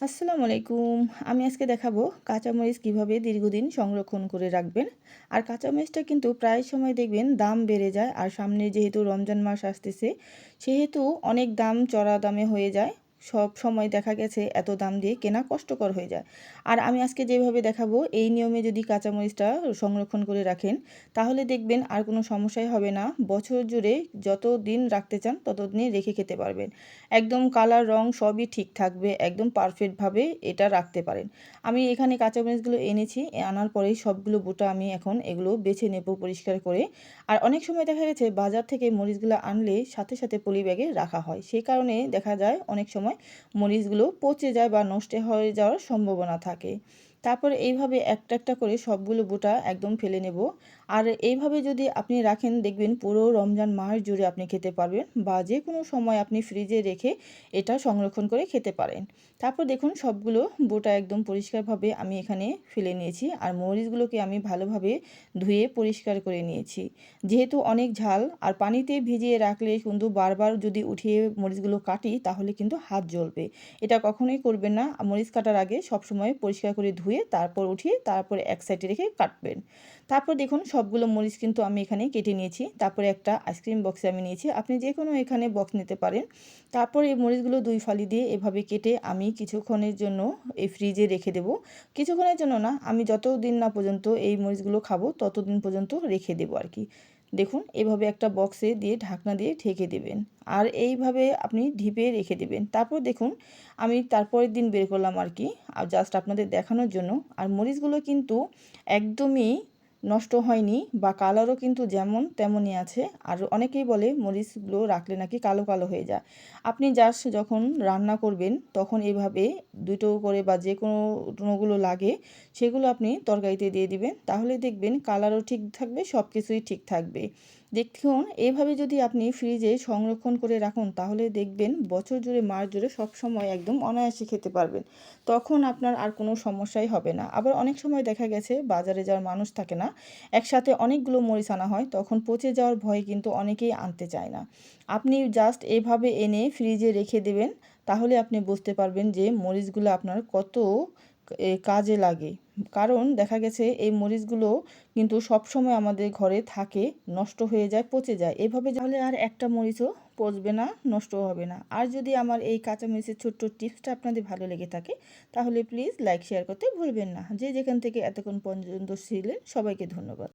আসসালামু আলাইকুম। আমি আজকে দেখাবো কাঁচামরিচ কীভাবে দীর্ঘদিন সংরক্ষণ করে রাখবেন। আর কাঁচামরিচটা কিন্তু প্রায় সময় দেখবেন দাম বেড়ে যায়। আর সামনে যেহেতু রমজান মাস আসতেছে, সেহেতু অনেক দাম চড়া দামে হয়ে যায়। সব সময় দেখা গেছে এত দাম দিয়ে কেনা কষ্টকর হয়ে যায়। আর আমি আজকে যেভাবে দেখাবো, এই নিয়মে যদি কাঁচামরিচটা সংরক্ষণ করে রাখেন, তাহলে দেখবেন আর কোনো সমস্যাই হবে না। বছর জুড়ে যত দিন রাখতে চান, তত দিনে রেখে খেতে পারবেন। একদম কালার, রং সবই ঠিক থাকবে, একদম পারফেক্টভাবে এটা রাখতে পারেন। আমি এখানে কাঁচামরিচগুলো এনেছি আনার পরেই সবগুলো বুটা আমি এখন এগুলো বেছে নেব পরিষ্কার করে। আর অনেক সময় দেখা গেছে বাজার থেকে মরিচগুলো আনলে সাথে সাথে পলি ব্যাগে রাখা হয়। সেই কারণে দেখা যায় অনেক সময় সময় মরিচগুলো পচে যায় বা নষ্ট হয়ে যাওয়ার সম্ভাবনা থাকে। তারপর এইভাবে একটা একটা করে সবগুলো বুটা একদম ফেলে নেব। আর এইভাবে যদি আপনি রাখেন, দেখবেন পুরো রমজান মাস জুড়ে আপনি খেতে পারবেন বা যে কোনো সময় আপনি ফ্রিজে রেখে এটা সংরক্ষণ করে খেতে পারেন। তারপর দেখুন, সবগুলো বোটা একদম পরিষ্কারভাবে আমি এখানে ফেলে নিয়েছি আর মরিচগুলোকে আমি ভালোভাবে ধুয়ে পরিষ্কার করে নিয়েছি। যেহেতু অনেক ঝাল আর পানিতে ভিজিয়ে রাখলে কিন্তু বারবার যদি উঠিয়ে মরিচগুলো কাটি, তাহলে কিন্তু হাত জ্বলবে। এটা কখনোই করবেন না। মরিচ কাটার আগে সবসময় পরিষ্কার করে ধুয়ে তারপর উঠিয়ে তারপর এক সাইডে রেখে কাটবেন। তারপর দেখুন সবগুলো মরিচ কিন্তু আমি এখানে কেটে নিয়েছি। তারপরে একটা আইসক্রিম বক্সে আমি নিয়েছি। আপনি যে কোনো এখানে বক্স নিতে পারেন। তারপর এই মরিচগুলো দুই ফালি দিয়ে এভাবে কেটে আমি কিছুক্ষণের জন্য এই ফ্রিজে রেখে দেব। কিছুক্ষণের জন্য না, আমি যতদিন না পর্যন্ত এই মরিচগুলো খাব, ততদিন পর্যন্ত রেখে দেবো আর কি। দেখুন, এভাবে একটা বক্সে দিয়ে ঢাকনা দিয়ে ঢেকে দেবেন। আর এইভাবে আপনি ঢিপে রেখে দেবেন। তারপর দেখুন, আমি তারপরের দিন বের করলাম আর কি, আর জাস্ট আপনাদের দেখানোর জন্য। আর মরিচগুলো কিন্তু একদমই নষ্ট হয়নি বা কালারও কিন্তু যেমন তেমনই আছে। আর অনেকেই বলে মরিচগুলো রাখলে নাকি কালো কালো হয়ে যায়। আপনি জাস্ট যখন রান্না করবেন, তখন এভাবে দুটো করে বা যে কোনোগুলো লাগে, সেগুলো আপনি তরকারিতে দিয়ে দিবেন। তাহলে দেখবেন কালারও ঠিক থাকবে সব কিছুই ঠিক থাকবে। দেখুন, এভাবে যদি আপনি ফ্রিজে সংরক্ষণ করে রাখুন, তাহলে দেখবেন বছর জুড়ে, মাস জুড়ে সবসময় একদম অনায়াসে খেতে পারবেন। তখন আপনার আর কোনো সমস্যাই হবে না। আবার অনেক সময় দেখা গেছে, বাজারে যাওয়ার মানুষ থাকে না, একসাথে অনেকগুলো মরিচ আনা হয়, তখন পচে যাওয়ার ভয় কিন্তু অনেকেই আনতে চায় না। আপনি জাস্ট এভাবে এনে ফ্রিজে রেখে দেবেন, তাহলে আপনি বুঝতে পারবেন যে মরিচগুলো আপনার কত কাজে লাগে। কারণ দেখা গেছে এই মরিচগুলো কিন্তু সবসময় আমাদের ঘরে থাকে, নষ্ট হয়ে যায়, পচে যায়। এভাবে তাহলে আর একটা মরিচও পচবে না, নষ্ট হবে না। আর যদি আমার এই কাঁচা মরিচের ছোট্ট টিপসটা আপনাদের ভালো লেগে থাকে, তাহলে প্লিজ লাইক, শেয়ার করতে ভুলবেন না। যে যেখান থেকে এতক্ষণ পর্যন্ত ছিলেন, সবাইকে ধন্যবাদ।